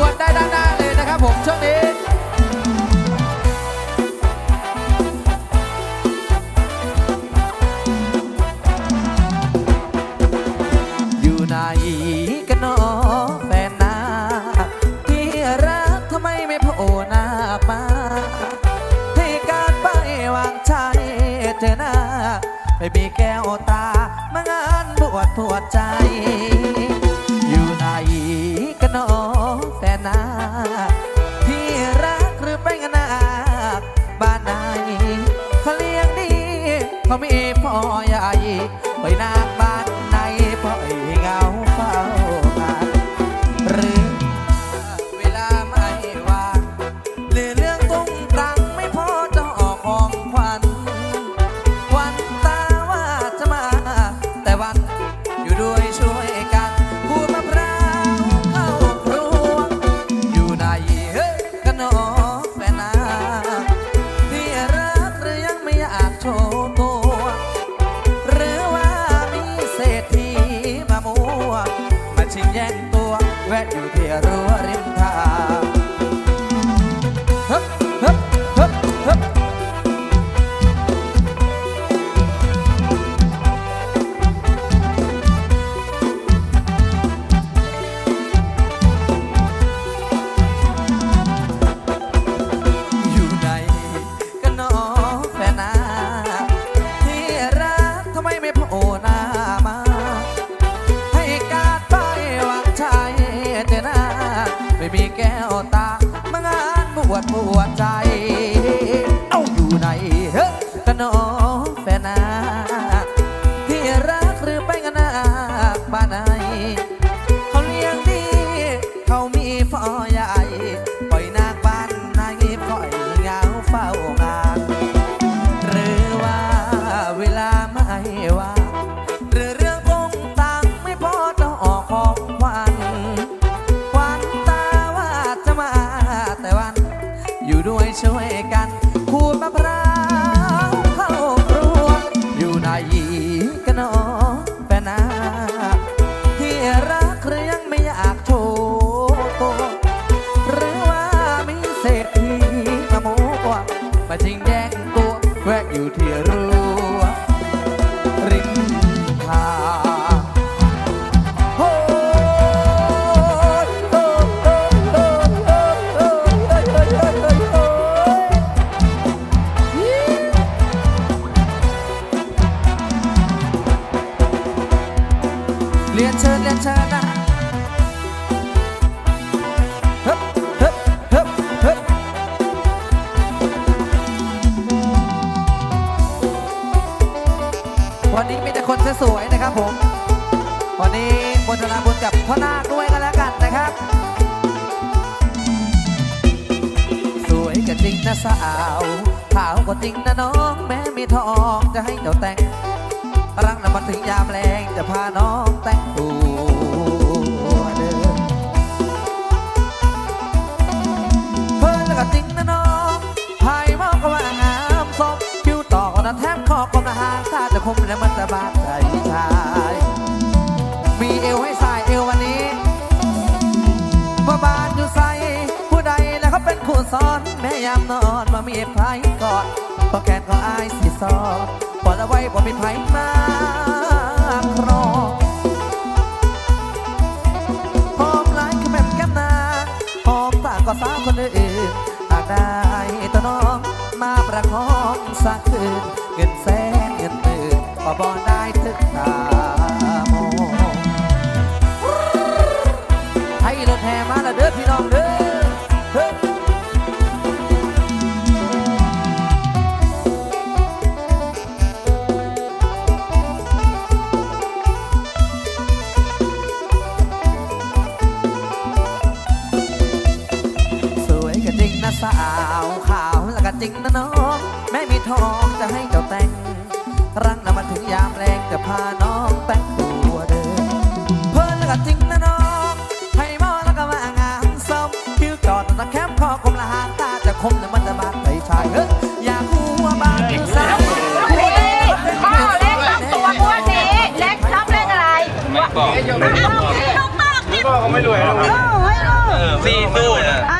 วนได้ด้านหน้าเลยนะครับผมช่วงนี้อยู่ไหนกันนาะแฟนนาที่รักทำไมไม่ผล่น้ามา ให้การไปวางใจเธอหน้าไม่มีแก้วตามางานปวดปวดใจ อยู่ไหน กันหนอแฟนนาที่รักหรือไปกันนาบ้านไหนเขาเลี้ยงดีเขามีพ่อใหญ่ไปนาบ้านไหนพ่อเหงาเฝ้าหรือเวลาไม่ว่างหรือเรื่องตุ้งตังไม่พอจะออกของขวัญวันตาว่าจะมา แต่วันอยู่ด้วยช่วยกัน กันหนอแฟนนาที่รักหรือไปกันนาบ้านไหนเขาเลี้ยงดี เขามีพ่อใหญ่ปล่อยนางบ้านนายปล่อยเงาเฝ้างานหรือว่าเวลาไม่ว่างหรือเรื่องกงตังไม่พอจะออกของขวัญควันตาว่าจะมาแต่วัน อยู่ด้วยช่วยกัน แวะอยู่ที่รั้วริ วันนี้มีแต่คนสวยๆนะครับผม วันนี้บนธนาบุญกับพ่อนาคด้วยกันแล้วกันนะครับ สวยก็จริงนะสาวขาวก็จริงนะน้องแม้มีทองจะให้เจ้าแต่งรักนะมันถึงยามแรงจะพาน้องแต่งตัวเดินเพิ่นแล้วก็จริงนะน้องภายมองก็ว่างามสมคิ้วต่อก็นะแทบคอกก็นะหางถ้าจะ มแล้วมันจะบาดใจชาย มีเอวให้สายเอววันนี้ว่าบานอยู่ใสผู้ใดแล้วเขาเป็นคู่ซ้อน แม่ยามนอนมามีไผกอดพอแขนก็อายสิซอนปล่อยเอาไว้บ่มีไผมาครองหอมหลายแม่แก้มนาหอมตาก็สาวคนอื่นหากได้ตัวน้องมาประคองสักคืนเงินแสนเงินหมื่นก็ บ่ได้ถึงตาโมให้รถแห่มาล้วเด้อพี่น้องเด้อเฮ้ยสวยก็จริงนะสาวขาวแล้วก็จริงนะน้อง แม่มีทองจะให้เจ้าแต่ง พาน้องแต่งตัวเดินเพิ่นแล้วก็จริงนะน้องให้มอแล้วก็มางามส้มคิ้วจอดตะแคมคอกลมละหางตาจะคมแต่มันจะบาดใจชายเฮ้ยอยากรู้ว่าบาดอยู่สาวนี่พ่อเล็กสองตัวงวดนี้เล็กชอบเล่นอะไรไม่บอกเอาลูกบอกที่ก็เขาไม่รวยหรอกเออให้ลูกสี่ตู้น่ะ